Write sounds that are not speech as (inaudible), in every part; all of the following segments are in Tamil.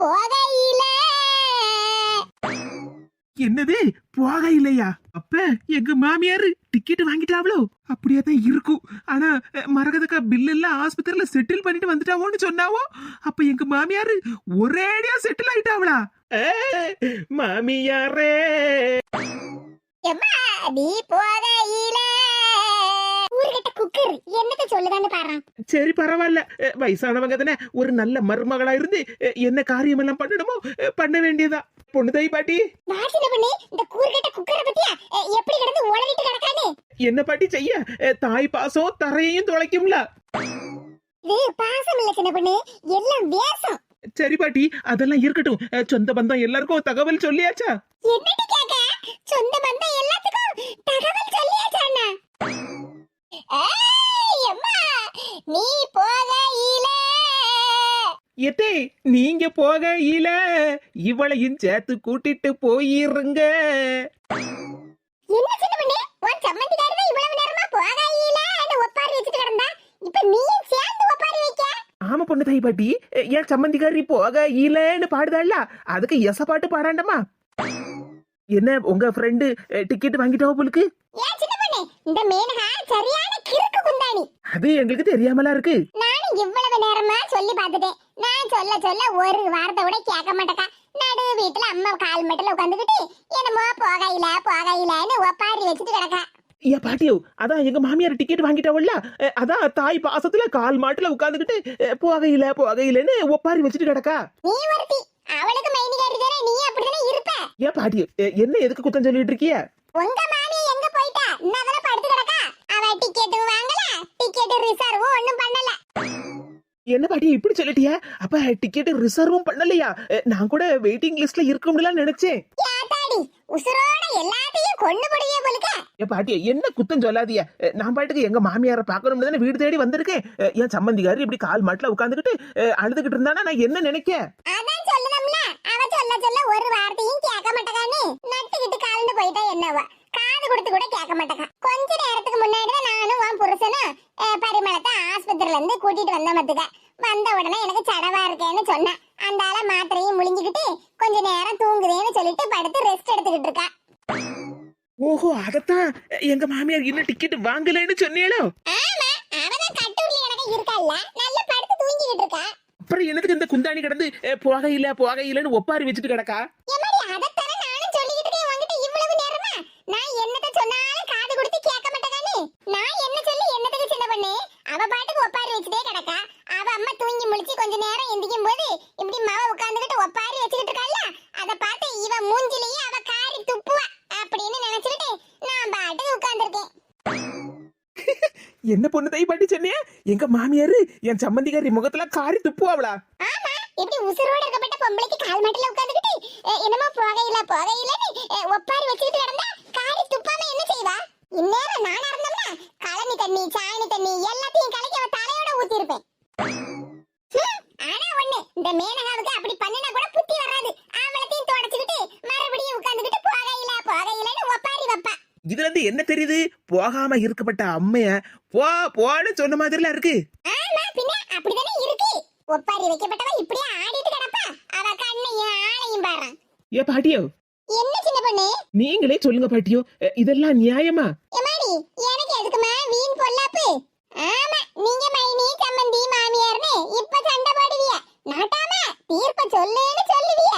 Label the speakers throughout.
Speaker 1: போகையில.
Speaker 2: என்னது? போக இல்லையா அப்ப எங்க மாமியார் டிக்கெட் வாங்கிட்டாவளோ? அப்படியே தான் இருக்கும். ஆனா மரகதக்கா பில் எல்லாம் ஆஸ்பத்திரியில செட்டில் பண்ணிட்டு வந்துட்டாவோன்னு சொன்னாவோ? அப்ப எங்க மாமியார் ஒரேடியா செட்டில் ஆயிட்டாவளா? மாமியாரே.
Speaker 1: நீ போகையில. ஊர்கிட்ட குக்கர். என்னத்த சொல்லுதான்னு பாரு
Speaker 2: சரி பரவாயில்ல. வயசானவங்க தானே ஒரு நல்ல மருமகளா இருந்து என்ன காரியம் எல்லாம் பண்ணணுமோ பண்ண வேண்டியதா? பொண்ணு தாய் பாட்டி?
Speaker 1: வாசின பண்ணி. இந்த கூறுகிட்ட குக்கரை பத்தியா அஹ், எப்படி கிடந்து உளறிட்டு கிடக்கானு
Speaker 2: என்ன பாட்டி செய்ய? தாய் பாசம் தரையையும் துளைக்கும்ல
Speaker 1: இது பாசம் இல்ல சின்ன பொண்ணு. எல்லாம் வேஷம்.
Speaker 2: சரி பாட்டி அதெல்லாம் இருக்கட்டும். சொந்த பந்தம் எல்லாருக்கும் தகவல் சொல்லியாச்சா?
Speaker 1: என்னடி கேக்க? சொந்த பந்தம் எல்லாத்துக்கும் தகவல் சொல்லியாச்சாண்ணா நீ
Speaker 2: எத்தே நீங்க போகையில இவளையும் சேர்த்து கூட்டிட்டு போயிருங்க.
Speaker 1: என்ன சின்ன பண்ணி உன் சம்மந்திக்காரி தான் இவ்வளவு நேரமா போகையில ஒப்பாரி வச்சுட்டு கிடந்தா? இப்ப நீயும் சேர்ந்து ஒப்பாரி வைக்க?
Speaker 2: ஆமா பொண்ணு தாய் பாட்டி. என் சம்மந்திக்காரி போகையிலன்னு பாடுதாள்ல அதுக்கு எச பாட்டு பாடாண்டமா? என்ன உங்க ஃப்ரெண்டு டிக்கெட்
Speaker 1: சின்ன பண்ணி இந்த மேனகா சரியான கிறுக்கு குந்தாணி.
Speaker 2: அது எங்களுக்கு தெரியாமலா இருக்கு.
Speaker 1: நானும் இவ்வளவு நேரமா சொல்லி பார்த்துட்டேன். நான் சொல்ல சொல்ல ஒரு வார்த்தை கூட கேட்க மாட்டேக்கா. நடு வீட்டுல அம்மா கால் மட்டில உட்காந்துக்கிட்டு என்னமோ போகையில போகையிலன்னு ஒப்பாரி வச்சுட்டு கிடக்கா.
Speaker 2: ஐயா பாட்டியோ அதான் எங்க மாமியார் டிக்கெட் வாங்கிட்டாவல்ல? அஹ், அதான் தாய் பாசத்துல கால் மாட்டுல உட்காந்துக்கிட்டு போகையில போகையிலன்னு ஒப்பாரி வச்சுட்டு கிடக்கா.
Speaker 1: நீ ஒருத்தி அவளுக்கு மைனிகாரி தானே நீ அப்படிதானே இருப்ப?
Speaker 2: ஏன் பாட்டியோ என்ன எதுக்கு குத்தம் சொல்லிட்டு இருக்கிய?
Speaker 1: உங்க மாமி எங்க போயிட்டா இன்னதான படுத்து கிடக்கா அவ டிக்கெட் வாங்கல. டிக்கெட் ரிசர்வும் ஒண்ணும் பண்ணல.
Speaker 2: என்ன பாட்டி இப்படி சொல்லிட்டியா? அப்ப டிக்கெட் ரிசர்வும் பண்ணலையா? நான் கூட வெயிட்டிங் லிஸ்ட்ல இருக்கும்லாம் நினைச்சேன்.
Speaker 1: உசுரோட எல்லாத்தையும் கொண்டு போடுவியே போலுக்க.
Speaker 2: ஏன் பாட்டி என்ன குத்தம் சொல்லாதியா நான் பாட்டுக்கு எங்க மாமியாரை பார்க்கணும்னு தானே வீடு தேடி வந்திருக்கேன். என் சம்மந்திக்காரி இப்படி கால் மாட்டுல உட்காந்துக்கிட்டு அழுதுகிட்டு இருந்தானா? நான் என்ன நினைக்க?
Speaker 1: அதான் சொல்லணும்ல. அவ சொல்ல சொல்ல ஒரு வார்த்தையும் கேட்க மாட்டேகான்னு நட்டுக்கிட்டு கலந்து போயிட்டா என்னவா. கொடுத்து கூட கேட்க மாட்டேக்கா. கொஞ்ச நேரத்துக்கு முன்னாடி தான் நானும் உன் புருஷனும் பரிமளத்தை ஆஸ்பத்திரில இருந்து கூட்டிட்டு வந்த மத்துக்க வந்த உடனே எனக்கு சடவா இருக்கேன்னு சொன்னேன் அந்த ஆள மாத்திரையும் முழுங்கிக்கிட்டு கொஞ்ச நேரம் தூங்குதேன்னு சொல்லிட்டு படுத்து ரெஸ்ட் எடுத்துக்கிட்டு இருக்கா.
Speaker 2: ஓஹோ அதத்தான். எங்க மாமியார் இன்னும் டிக்கெட் வாங்கலைன்னு சொன்னீங்களோ?
Speaker 1: ஆமா அவதான் கட்டுள்ள எனக்கு இருக்கல்ல நல்லா படுத்து தூங்கிக்கிட்டு இருக்கா.
Speaker 2: அப்புறம் எனக்கு இந்த குந்தாணி கிடந்து போகையில போகையிலன்னு ஒப்பாரி வச்சுட்டு கிடக்கா
Speaker 1: எம்மாடி அதத்தானே நானும் சொல்லிக்கிட்டு இருக்கேன் உன்கிட்ட இவ்வளவு நேரமா நான் என்னத்த சொன்னாலும் காது கொடுத்து கேட்க மாட்டேகானே நான் என்ன சொல்லி என்னத்துக்கு சின்ன பண்ணு அவ பாட்டுக்கு ஒப்பாரி வச்சுட்டே கிடக்கா அவ அம்மா தூங்கி முழிச்சு கொஞ்ச நேரம் எந்திக்கும் போது இப்படி மவ உட்கார்ந்துகிட்டு ஒப்பாரி வச்சுக்கிட்டு இருக்கால அத பார்த்து இவ மூஞ்சிலேயே அவ காரி துப்புவா அப்படின்னு நினைச்சுக்கிட்டு நான் பாட்டுக்கு உட்கார்ந்திருக்கேன்.
Speaker 2: என்ன பொண்ணு தை பாட்டி சொன்னியா? எங்க மாமியார் என் சம்மந்திக்காரி முகத்துல காரி துப்புவாவளா?
Speaker 1: ஆமா இப்படி உசுரோட இருக்கப்பட்ட பொம்பளைக்கு கால் மட்டில உட்கார்ந்துகிட்டு என்னமோ போகையில போகையிலன்னு அஹ், ஒப்பாரி வச்சுக்கிட்டு கிடந்தா காரி துப்பாம என்ன செய்வா இந்நேரம் நானா இருந்தோம்னா கழனி தண்ணி சாணி தண்ணி எல்லாத்தையும் கலக்கி அவ தலையோட ஊத்தி இருப்பேன் ஆனா ஒண்ணு இந்த மேனகாவுக்கு அப்படி பண்ணினா கூட புத்தி வராது ஆம்பளத்தையும் தொடச்சுக்கிட்டு மறுபடியும் உட்கார்ந்துகிட்டு போகையில போகையிலன்னு ஒப்பாரி வைப்பா
Speaker 2: இதுல இருந்து என்ன தெரியுது போகாம இருக்கப்பட்ட அம்மைய போ போன்னு சொன்ன மாதிரிலாம் இருக்கு.
Speaker 1: அப்படிதானே இருக்கு. ஒப்பாரி வைக்கப்பட்டவ இப்படியே ஆடிட்டு கிடப்பா. அவ கண்ணையும் ஆளையும் பாரு
Speaker 2: ஏ பாட்டியோ.
Speaker 1: என்ன சின்ன பொண்ணு?
Speaker 2: நீங்களே சொல்லுங்க பாட்டியோ. இதெல்லாம் நியாயமா?
Speaker 1: எமாடி எனக்கு எதுக்குமா வீண் பொல்லாப்பு? ஆமா நீங்க மைனி சம்மந்தி மாமியார்னு இப்ப சண்டை போடுவிய. நாட்டாம தீர்ப்ப சொல்லுன்னு சொல்லுவிய.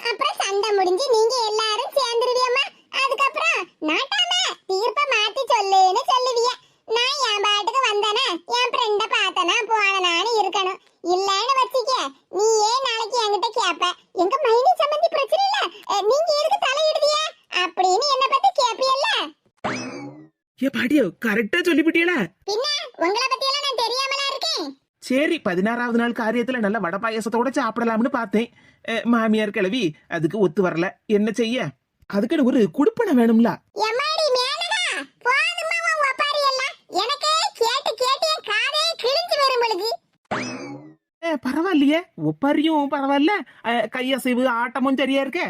Speaker 1: அப்புறம் சண்டை முடிஞ்சு நீங்க எல்லாரும் சேர்ந்துருவியம்மா அதுக்கப்புறம் நாட்டாம தீர்ப்ப மாத்தி சொல்லுன்னு சொல்லுவிய நான் என் பாட்டுக்கு வந்தனா என் ஃப்ரெண்ட பார்த்தனா போனனான்னு இருக்கணும் இல்லன்னு வச்சுக்க நீ ஏன் நாளைக்கு என்கிட்ட கேப்ப எங்க மைனி சம்மந்தி பிரச்சனை இல்ல அஹ், நீங்க எதுக்கு தலையிடுதிய அப்படின்னு என்ன பத்தி கேப்பியல்ல
Speaker 2: ஏ பாட்டியோ கரெக்டா சொல்லிவிட்டியலா
Speaker 1: பின்ன உங்களை பத்தி எல்லாம் நான் தெரியாமலா இருக்கேன்
Speaker 2: சரி பதினாறாவது நாள் காரியத்துல நல்ல வடை பாயசத்தோட சாப்பிடலாம்னு பார்த்தேன். மாமியார் கிளவி அதுக்கு ஒத்து வரல. என்ன செய்ய? அதுக்குன்னு ஒரு குடுப்பனை வேணும்ல. பரவாயில்லையே. ஒப்பாரியும் பரவாயில்ல. கையசைவு ஆட்டமும் சரியா இருக்க?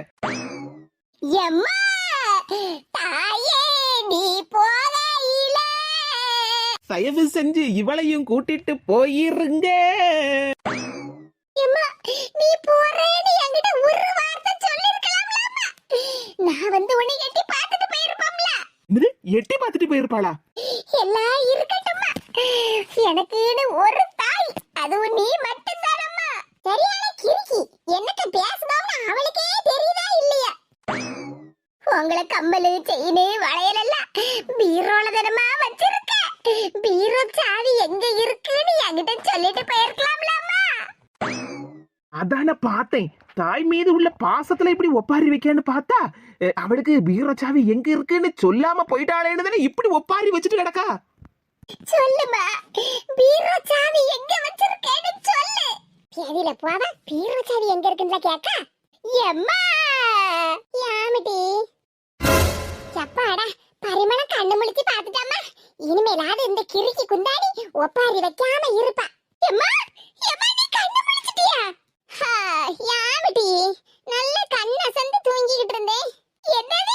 Speaker 2: தயவு செஞ்சு இவளையும் கூட்டிட்டு போயிருங்க.
Speaker 1: நீ போறேன்னு என்கிட்ட ஒரு வார்த்தை சொல்லிருக்கலாம்ல நான் வந்து உன்னை எட்டி பார்த்துட்டு போயிருப்போம்ல.
Speaker 2: என்னது? எட்டி பார்த்துட்டு போயிருப்பாளா?
Speaker 1: எல்லாம் இருக்கட்டும்மா எனக்குன்னு ஒரு தாய் அதுவும் நீ மட்டும்தானம்மா சரியான கிறுக்கி. என்னத்த பேசணும்னு அவளுக்கே தெரியுதா இல்லையா? உங்களை கம்பலு செயின் வளையல் எல்லாம் பீரோல சாவி எங்க இருக்குன்னு என்கிட்ட சொல்லிட்டு போயிருக்கலாம்லம்மா.
Speaker 2: அதான பார்த்தேன். தாய் மீது உள்ள பாசத்துல இப்படி ஒப்பாரி வைக்கன்னு பார்த்தா அஹ், அவளுக்கு பீரோ சாவி எங்க இருக்குன்னு சொல்லாம போயிட்டாளேன்னு தானே இப்படி ஒப்பாரி வச்சுட்டு கிடக்கா
Speaker 1: சொல்லுமா பீரோ சாவி எங்க வச்சிருக்கேன்னு சொல்லு. பேதியில போவா? பீரோ சாவி எங்க இருக்குன்னு கேக்க? எம்மா! யாமிட்டி சப்பாடா பரிமளம் கண்ணு முழிச்சு பாத்துட்டாமா இனிமேலாவது இந்த கிறுக்கி குந்தாடி ஒப்பாரி வைக்காம இருப்பா. எம்மா எம்மா நீ கண்ணு முழிச்சிட்டியா? ஹா, யாமிட்டி நல்ல கண்ணு அசந்து தூங்கிக்கிட்டு இருந்தேன். என்னது?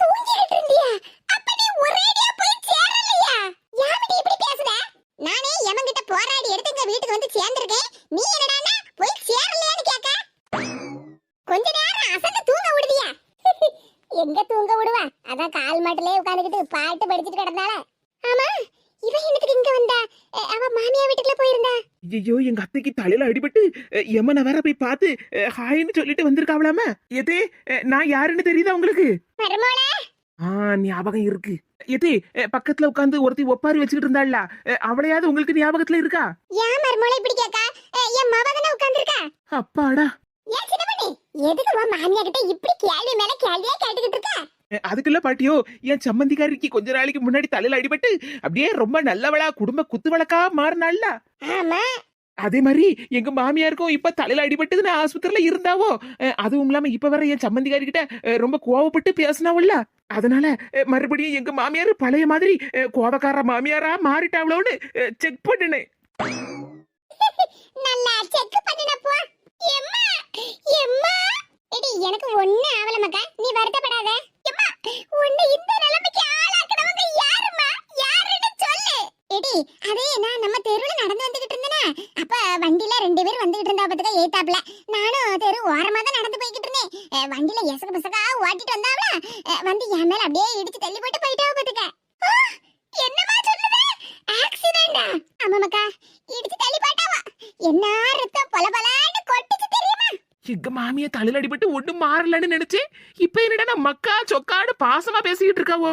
Speaker 1: தூங்கிக்கிட்டு இருந்தியா அப்ப நீ ஒரேடியா போய் சேரலையா யாமிட்டி இப்படி பேசுற நானே எமன்கிட்ட போராடி எடுத்து எங்க வீட்டுக்கு வந்து சேர்ந்திருக்கேன் நீ என்னடான்னா போய் சேரலையான்னு கேட்க கொஞ்ச நேரம் அசந்து தூங்க விடுதியா எங்க தூங்க விடுவா அதான் கால் மாட்டிலே உட்காந்துக்கிட்டு பாட்டு படிச்சுட்டு கிடந்தால ஆமா இவ என்னத்துக்கு இங்க வந்தா அஹ், அவ மாமியா வீட்டுக்குள்ள போயிருந்தா
Speaker 2: ஐயோ எங்க அத்தைக்கு தலையில அடிபட்டு எமனை வேற போய் பார்த்து அஹ், ஹாய்ன்னு சொல்லிட்டு வந்திருக்காவலாம எதே நான் யாருன்னு தெரியுதா உங்களுக்கு? ஆ ஞாபகம் இருக்கு. எதே பக்கத்துல உட்காந்து ஒருத்தி ஒப்பாரி வச்சுக்கிட்டு இருந்தாள்ல அவளையாவது உங்களுக்கு ஞாபகத்துல இருக்கா? அப்பாடா.
Speaker 1: எதுக்கு உன் மாமியா கிட்ட இப்படி கேள்வி மேல கேள்வியா கேட்டுக்கிட்டு இருக்க?
Speaker 2: அதுக்குள்ள பாட்டியோ என் சம்மந்திக்காரிக்கு கொஞ்ச நாளைக்கு முன்னாடி தலையில அடிபட்டு அப்படியே ரொம்ப நல்லவளா குடும்ப குத்து வழக்கா மாறினாள்ல.
Speaker 1: ஆமா.
Speaker 2: அதே மாதிரி எங்க மாமியாருக்கும் இப்ப தலையில அடிபட்டுன்னு ஆஸ்பத்திரியில இருந்தாவோ அஹ், அதுவும் இல்லாம இப்ப வர என் சம்மந்திக்காரி கிட்ட அஹ், ரொம்ப கோவப்பட்டு பேசினாவல்ல. அதனால அஹ், மறுபடியும் எங்க மாமியார் பழைய மாதிரி அஹ், கோபக்கார மாமியாரா மாறிட்டாவளோன்னு செக் பண்ணினேன்
Speaker 1: நல்லா செக் பண்ணினப்போ எம்மா எம்மா எடி எனக்கு ஒண்ணு ஆவல மக்கா நீ வருத்தப்படாத எம்மா உன்னை இந்த நிலைமைக்கு ஆளாக்குனவங்க யாரும்மா யாருன்னு சொல்லு எடி அதே நான் நம்ம தெருவுல நடந்து வந்துகிட்டு இருந்தேனா அப்ப வண்டியில ரெண்டு பேர் வந்துகிட்டு இருந்தா பத்துக்க ஏத்தாப்ல நானும் தெரு ஓரமா தான் நடந்து போய்கிட்டு இருந்தேன் அஹ், வண்டியில எசக்கு பசக்கா ஓட்டிட்டு வந்தாவல அஹ், வந்து என் மேல அப்படியே இடிச்சு தள்ளி போட்டு போயிட்டாவ பத்துக்க என்னமா சொல்லுது ஆக்சிடென்டா ஆமா மக்கா இடிச்சு தள்ளி போட்டாவா என்ன ரத்தம் பல பலன்னு கொட்டுச்சு தெரியுமா
Speaker 2: எங்க மாமியா தலையில அடிபட்டு ஒண்ணும் மாறலன்னு நினைச்சேன் இப்ப என்னடா நான் மக்கா சொக்காடு பாசமா பேசிக்கிட்டு இருக்காவோ?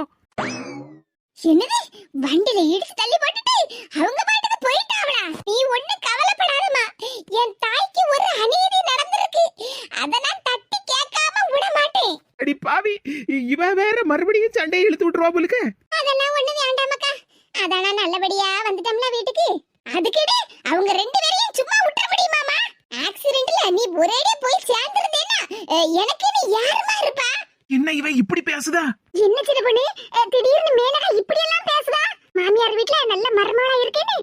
Speaker 1: என்னது? வண்டில இடிச்சு தள்ளி போட்டுட்டு அவங்க பாட்டுக்கு போயிட்டாவளா? நீ ஒண்ணு கவலைப்படாதம்மா. என் தாய்க்கு ஒரு அநீதி நடந்திருக்கு. அத நான் தட்டி கேட்காம விட மாட்டேன்.
Speaker 2: அடி பாவி இவ வேற மறுபடியும் சண்டையை இழுத்து விட்டுருவா போலுக்க?
Speaker 1: அதெல்லாம் ஒண்ணு வேண்டாமக்கா அதான் நல்லபடியா வந்துட்டோம்ல வீட்டுக்கு. அதுக்கிടെ அவங்க ரெண்டு பேரையும் சும்மா விட்டுற. ஆக்சிடென்ட்ல நீ ஒரேடியா போய் சேர்ந்திருந்தேன்னா எனக்கு நீ யாருமா இருப்பா?
Speaker 2: என்ன இவன் இப்படி பேசுதா?
Speaker 1: என்ன சின்ன பொண்ணு? திடீர்னு மேனகா இப்படி எல்லாம் பேசுதா? மாமியார் வீட்ல நல்ல மருமகளா இருக்கேன்னு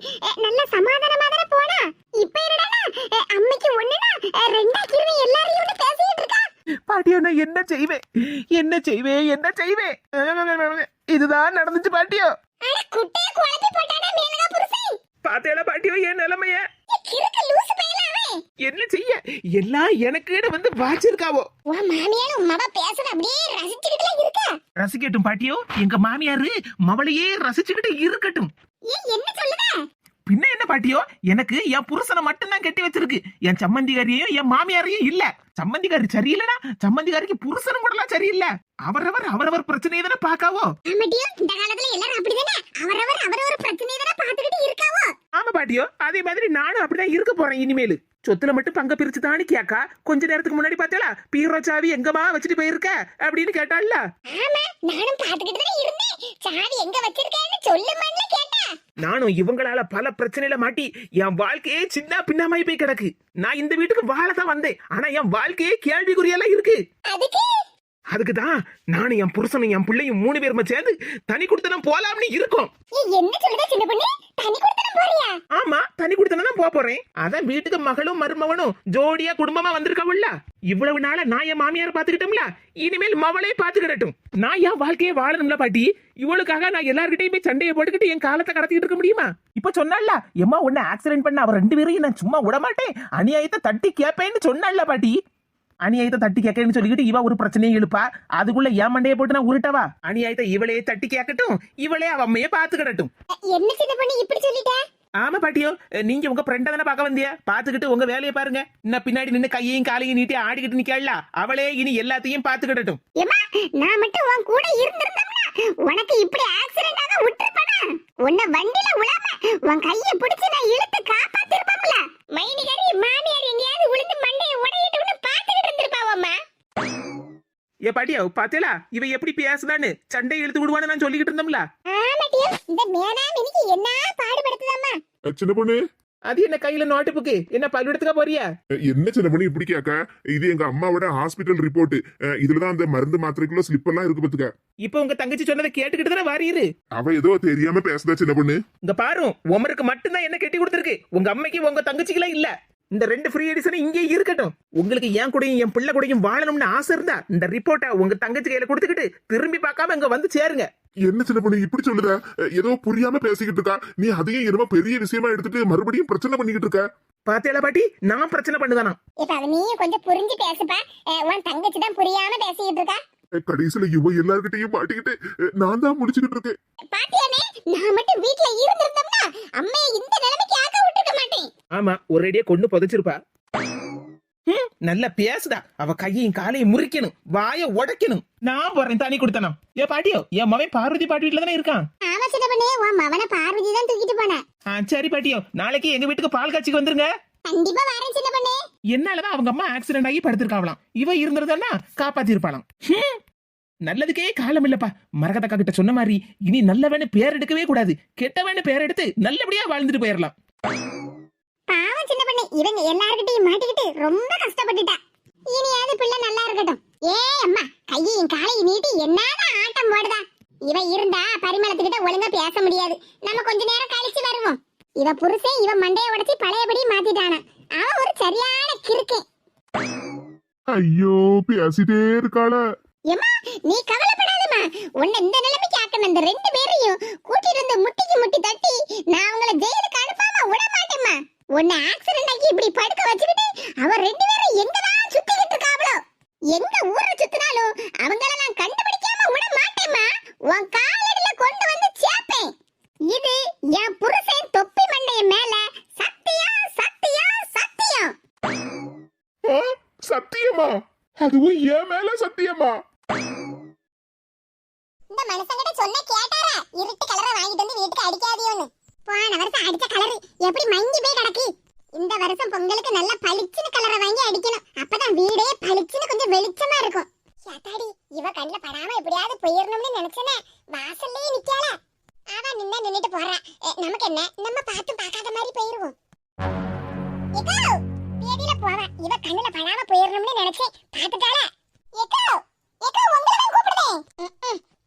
Speaker 1: நல்ல சமாதானமா தானே போனா? இப்ப என்னடானா அஹ், அம்மைக்கு ஒண்ணுனா ரெண்டா கிருவி எல்லாரையும் விட்டு பேசிட்டு இருக்கா?
Speaker 2: பாட்டியோ நான் என்ன செய்வேன் என்ன செய்வேன் என்ன செய்வேன் இதுதான் நடந்துச்சு பாட்டியோ.
Speaker 1: குட்டைய குழப்பி போட்டானா மேனகா புருஷன்
Speaker 2: பாத்தியால பாட்டியோ என் நிலைமைய
Speaker 1: கிறுக்கு லூசு பயலாவே
Speaker 2: என்ன செய்ய எல்லாம் எனக்கு வந்து வாச்சிருக்காவோ
Speaker 1: உன் மாமியார் உன் மவ பேசுற அப்படியே ரசிச்சுக்கிட்டுல இருக்கா.
Speaker 2: ரசிக்கட்டும் பாட்டியோ. எங்க மாமியாரு மவளையே ரசிச்சுக்கிட்டு இருக்கட்டும்.
Speaker 1: ஏன் என்ன சொல்லுத?
Speaker 2: பின்ன என்ன பாட்டியோ? எனக்கு என் புருஷனை மட்டும்தான் கட்டி வச்சிருக்கு. என் சம்மந்திகாரியையும் என் மாமியாரையும் இல்ல. சம்மந்திகாரி சரியில்லைனா சம்மந்திகாரிக்கு புருஷனும் கூடலாம் சரியில்லை. அவரவர் அவரவர் பிரச்சனையை தானே பாக்காவோ
Speaker 1: இந்த காலத்துல எல்லாரும் அப்படிதானே? அவரவர் அவரவர் பிரச்சனையை தானே பாத்துக்கிட்டு இருக்காவோ?
Speaker 2: ஆமா பாட்டியோ அதே மாதிரி நானும் அப்படிதான் இருக்க போறேன் இனிமேலு. சொத்துல மட்டும் பங்க பிரிச்சு தானே கேக்கா. கொஞ்ச நேரத்துக்கு முன்னாடி பார்த்தேளா பீரோ சாவி எங்கம்மா வச்சுட்டு போயிருக்க? அப்படின்னு கேட்டாள்ல.
Speaker 1: ஆமா நானும் பாத்துக்கிட்டு தானே இருந்தேன். சாவி எங்க வச்சிருக்கேன்னு சொல்லுமான்னு கேட்டா.
Speaker 2: நானும் இவங்களால பல பிரச்சனையில மாட்டி என் வாழ்க்கையே சின்ன பின்னமாயி போய் கிடக்கு. நான் இந்த வீட்டுக்கு வாழ தான் வந்தேன். ஆனா என் வாழ்க்கையே கேள்விக்குறியெல்லாம் இருக்கு.
Speaker 1: அதுக்கு
Speaker 2: அதுக்கு தான் நானும் என் புருஷனும் என் பிள்ளையும் மூணு பேருமே சேர்ந்து தனி கொடுத்தனம் போலாம்னு இருக்கோம்.
Speaker 1: என்ன சொல்லுதா சின்ன பொண்ணு? தனி கொடுத்தனம் போறியா?
Speaker 2: ஆமா தனி கொடுத்தனம் தான் போக போறேன். அதான் வீட்டுக்கு மகளும் மருமகனும் ஜோடியா குடும்பமா வந்திருக்கவல்ல இவ்வளவு நாளா நான் என் மாமியார் பாத்துக்கிட்டோம்ல இனிமேல் மவளே பாத்துக்கிடட்டும் நான் என் வாழ்க்கையை வாழணும்ல பாட்டி. இவளுக்காக நான் எல்லார்கிட்டயும் போய் சண்டையை போட்டுக்கிட்டு என் காலத்தை கடத்திட்டு இருக்க முடியுமா? இப்ப சொன்னால எம்மா உன்னை ஆக்சிடென்ட் பண்ண அவ ரெண்டு பேரையும் நான் சும்மா விட மாட்டேன் அநியாயத்தை தட்டி கேப்பேன்னு சொன்னால பாட்டி. அநியாயத்தை தட்டி கேட்கன்னு சொல்லிக்கிட்டு இவ ஒரு பிரச்சனையும் இழுப்பா அதுக்குள்ள ஏன் மண்டையை போட்டு நான் உருட்டவா? அநியாயத்தை இவளையே தட்டி கேட்கட்டும் இவளே அவ அம்மையே பாத்துக்கிடட்டும்
Speaker 1: என்ன சின்ன பண்ணி இப்படி சொல்லிட்டேன்
Speaker 2: ஆமா பாட்டியோ நீங்க உங்க ஃப்ரெண்ட தானே பார்க்க வந்தியா? பாத்துக்கிட்டு உங்க வேலையை பாருங்க. இன்னும் பின்னாடி நின்னு கையையும் காலையும் நீட்டி ஆடிக்கிட்டு நிக்கல அவளே இனி எல்லாத்தையும் பாத்துக்கிடட்டும்
Speaker 1: நான் மட்டும் உன் கூட இருந்திருந்தோம்னா உனக்கு இப்படி ஆக்சிடென்ட் ஆக விட்டுருப்பனா? உன்னை வண்டில உழாம உன் கைய பிடிச்சு நான் இழுத்து காப்பாத்திருப்போம்ல. மைனிகாரி மாமியார் எங்கேயாவது விழுந்து மண்டையை உடையிட்டுன்னு பாத்துக்கிட்டு இருந்திருப்பாவம்மா.
Speaker 2: ஏ பாட்டியோ பாத்தீங்களா இவ எப்படி பேசுதான்னு? சண்டை இழுத்து விடுவான்னு நான் சொல்லிக்கிட்டு இருந்தோம்ல.
Speaker 1: ஆமாட்டியோ இந்த மேனா மினிக்கு என்ன
Speaker 3: அஹ் சின்ன பொண்ணு.
Speaker 2: அது என்ன கையில நோட்டு புக்கு என்ன பல்வெடுத்துக்க போறியா?
Speaker 3: என்ன சின்ன பொண்ணு இப்படி கேட்க? இது எங்க அம்மாவோட ஹாஸ்பிட்டல் ரிப்போர்ட் இதுலதான் அந்த மருந்து மாத்திரைக்குள்ள ஸ்லிப் எல்லாம் இருக்கு பாத்துக்க
Speaker 2: இப்ப உங்க தங்கச்சி சொன்னதை கேட்டுக்கிட்டு தானே வாரியிரு
Speaker 3: அவ ஏதோ தெரியாம பேசுதா சின்ன பொண்ணு.
Speaker 2: இங்க பாரு உமருக்கு மட்டும்தான் என்ன கட்டி கொடுத்துருக்கு. உங்க அம்மைக்கு உங்க தங்கச்சிக்கெல்லாம் இல்ல. இந்த ரெண்டு ஃப்ரீ எடிசன் இங்கே இருக்கட்டும். உங்களுக்கு என் கூடயும் என் பிள்ளை கூடயும் வாழணும்னு ஆசை இருந்தா இந்த ரிப்போர்ட்டை உங்க தங்கச்சி கையில கொடுத்துக்கிட்டு திரும்பி பார்க்காம இங்க வந்து சேருங்க.
Speaker 3: என்ன சின்ன பொண்ணு இப்படி சொல்லுத? ஏதோ புரியாம பேசிக்கிட்டு இருக்கா. நீ அதையும் என்னமோ பெரிய விஷயமா எடுத்துட்டு மறுபடியும் பிரச்சனை பண்ணிக்கிட்டு இருக்க.
Speaker 2: பாத்தியால பாட்டி? நான் பிரச்சனை பண்ணுதானா?
Speaker 1: இப்ப அவ நீயும் கொஞ்சம் புரிஞ்சு பேசுப்பா. உன் தங்கச்சி தான் புரியாம பேசிக்கிட்டு இருக்கா.
Speaker 3: கடைசியில இவ எல்லார்கிட்டயும் மாட்டிக்கிட்டு நான் தான் முடிச்சுக்கிட்டு இருக்கேன்.
Speaker 1: பாத்தியானே நான் மட்டும் வீட்ல இருந்திருந்தோம்னா அம்மையை இந்த நிலைமைக்கு ஆக்க விட்டுருக்க மாட்டேன்.
Speaker 2: ஆமா ஒரேடியா கொண்டு புதைச்சிருப்பா. நல்லா பேசுதா அவ கையையும் காலையும் முறிக்கணும். வாய உடைக்கணும். நான் போறேன் தனி கொடுத்தனும். ஏ பாட்டியோ என் மவன் பார்வதி பாட்டி வீட்டுல தானே இருக்கான்?
Speaker 1: ஆமா சின்ன பண்ணே உன் மவனை பார்வதி தான் தூக்கிட்டு போன.
Speaker 2: ஆ, சரி பாட்டியோ நாளைக்கு எங்க வீட்டுக்கு பால் காட்சிக்கு வந்துருங்க.
Speaker 1: கண்டிப்பா வரேன் சின்ன பண்ணே.
Speaker 2: என்னாலதான் அவங்க அம்மா ஆக்சிடென்ட் ஆகி படுத்திருக்காவலாம் இவ இருந்திருந்தானா காப்பாத்தி இருப்பாளாம். நல்லதுக்கே காலம் இல்லப்பா. மரகதக்கா கிட்ட சொன்ன மாதிரி இனி நல்லவன்னு பேர் எடுக்கவே கூடாது. கெட்டவன்னு பேர் எடுத்து நல்லபடியா வாழ்ந்துட்டு போயிடலாம்
Speaker 1: இவங்க எல்லார்கிட்டயும் மாட்டிக்கிட்டு ரொம்ப கஷ்டப்பட்டுட்டா. இனியாவது பிள்ளை நல்லா இருக்கட்டும். ஏ அம்மா கையையும் காலையும் நீட்டி என்னதான் ஆட்டம் போடுதா? இவ இருந்தா பரிமளத்துக்கிட்ட ஒழுங்கா பேச முடியாது. நம்ம கொஞ்ச நேரம் கழிச்சு வருவோம். இவ புருஷன் இவ மண்டைய உடைச்சு பழையபடி மாத்திட்டானா. அவன் ஒரு சரியான கிறுக்கே.
Speaker 3: ஐயோ பேசிட்டே இருக்காள.
Speaker 1: ஏம்மா நீ கவலைப்படாதம்மா. உன்னை இந்த நிலைமைக்கு ஆக்கின இந்த ரெண்டு பேரையும் கூட்டிட்டு வந்து முட்டிக்கு முட்டி தட்டி நான் அவங்கள ஜெயிலுக்கு அனுப்பாம விட மாட்டேம்மா. உன்னை ஆக்சிடென்ட் ஆக்கி இப்படி படுக்க வச்சுக்கிட்டு அவ ரெண்டு பேரும் எங்கதான் சுத்திக்கிட்டு இருக்காவளோ? எங்க ஊரை சுத்தினாலும் அவங்கள நான் கண்டுபிடிக்காம விட மாட்டேம்மா. உன் காலடியில கொண்டு வந்து சேப்பேன் இது என் புருஷன் தொப்பி மண்டைய மேல சத்தியம் சத்தியம் சத்தியம்
Speaker 3: சத்தியமா? அதுவும் என் மேல சத்தியமா?
Speaker 1: இந்த மனுஷங்கிட்ட சொன்ன கேட்டாரா? இருட்டு கலரை வாங்கிட்டு வந்து வீட்டுக்கு அடிக்காதியோன்னு. போன வருஷம் அடிச்ச கலர் எப்படி மங்கி போய் கிடக்கு? இந்த வருஷம் பொங்கலுக்கு நல்ல பளிச்சுன்னு கலரை வாங்கி அடிக்கணும். அப்பதான் வீடே பளிச்சுன்னு கொஞ்சம் வெளிச்சமா இருக்கும். யாத்தாடி இவ கண்ணில் படாம எப்படியாவது போயிடணும்னு நினைச்சனே. வாசல்லே நிக்கால. அவ நின்ன நின்னுட்டு போறா. நமக்கு என்ன? நம்ம பார்த்து பார்க்காத மாதிரி போயிருவோம். ஏக்கோ போவா. இவ கண்ணுல படாம போயிடணும்னு நினைச்சேன் பாத்துட்டாளா ஏக்கோ ஏக்கோ உங்களை தான்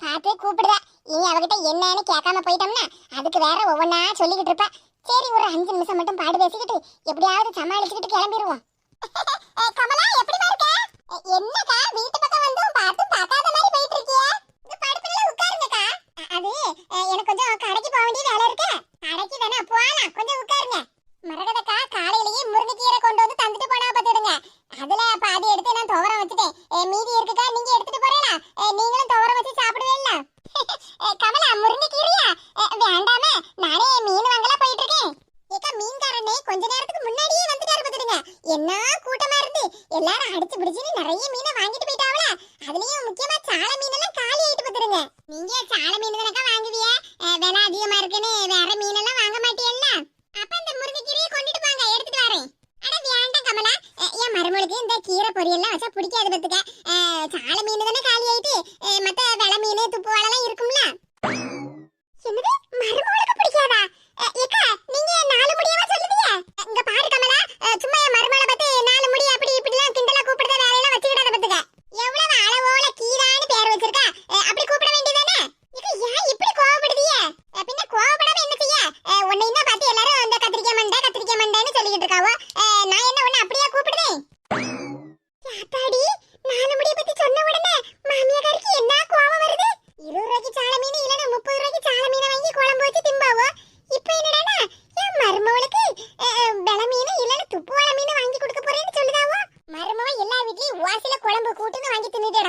Speaker 1: பார்த்து கூப்பிடுதா. இனி அவகிட்ட என்னன்னு கேட்காம போயிட்டோம்னா அதுக்கு வேற ஒவ்வொன்றா சொல்லிக்கிட்டு இருப்பா. சரி ஒரு அஞ்சு நிமிஷம் மட்டும் பாடு பேசிக்கிட்டு எப்படியாவது சமாளிச்சுக்கிட்டு கிளம்பிடுவோம் (laughs) கமலா எப்படி இருக்க? என்னக்கா வீட்டு குழம்பு கூட்டுன்னு வாங்கி தின்னுட்டு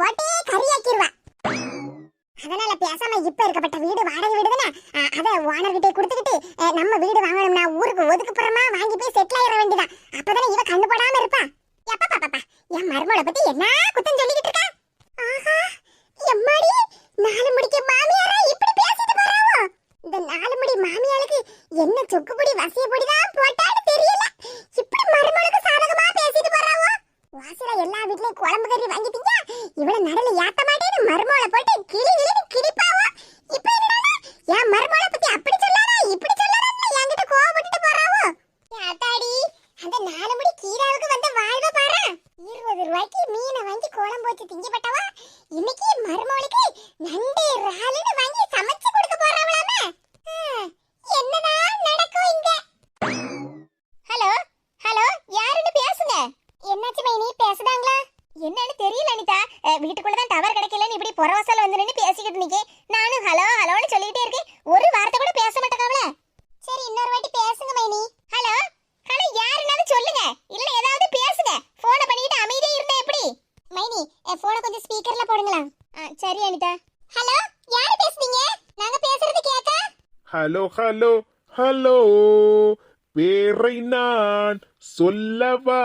Speaker 1: போட்டு கறியாக்கிடுவா அதனால பேசாம இப்ப இருக்கப்பட்ட வீடு வாடகை வீடுதானே? அதை ஓனர்கிட்ட கொடுத்துக்கிட்டு நம்ம வீடு வாங்கணும்னா ஊருக்கு ஒதுக்குப்புறமா வாங்கி போய் செட்டில் ஆயிட வேண்டியதான் அப்பதானே இவ கண்ணு போடாம இருப்பா. எப்பா பாப்பா என் மருமகளை பத்தி என்ன குத்தம் சொல்லிக்கிட்டு இருக்கா? ஆஹா எம்மாடி நாலு முடிக்க இப்படி பேசிட்டு போறாவோ? இந்த நாலு மாமியாளுக்கு என்ன சொக்கு பொடி போட்டான்னு தெரியல. இப்படி மருமகளுக்கு சாதகமா பேசிட்டு போறாவோ? வாசில எல்லா வீட்லயும் குழம்பு கறி வாங்கிட்டீங்க இவள நடுல ஏத்த மாட்டேன்னு மருமகளை போட்டு கிளி கிளி கிளிப்பாவா
Speaker 3: ஹலோ ஹலோ ஹலோ பேரை நான் சொல்லவா?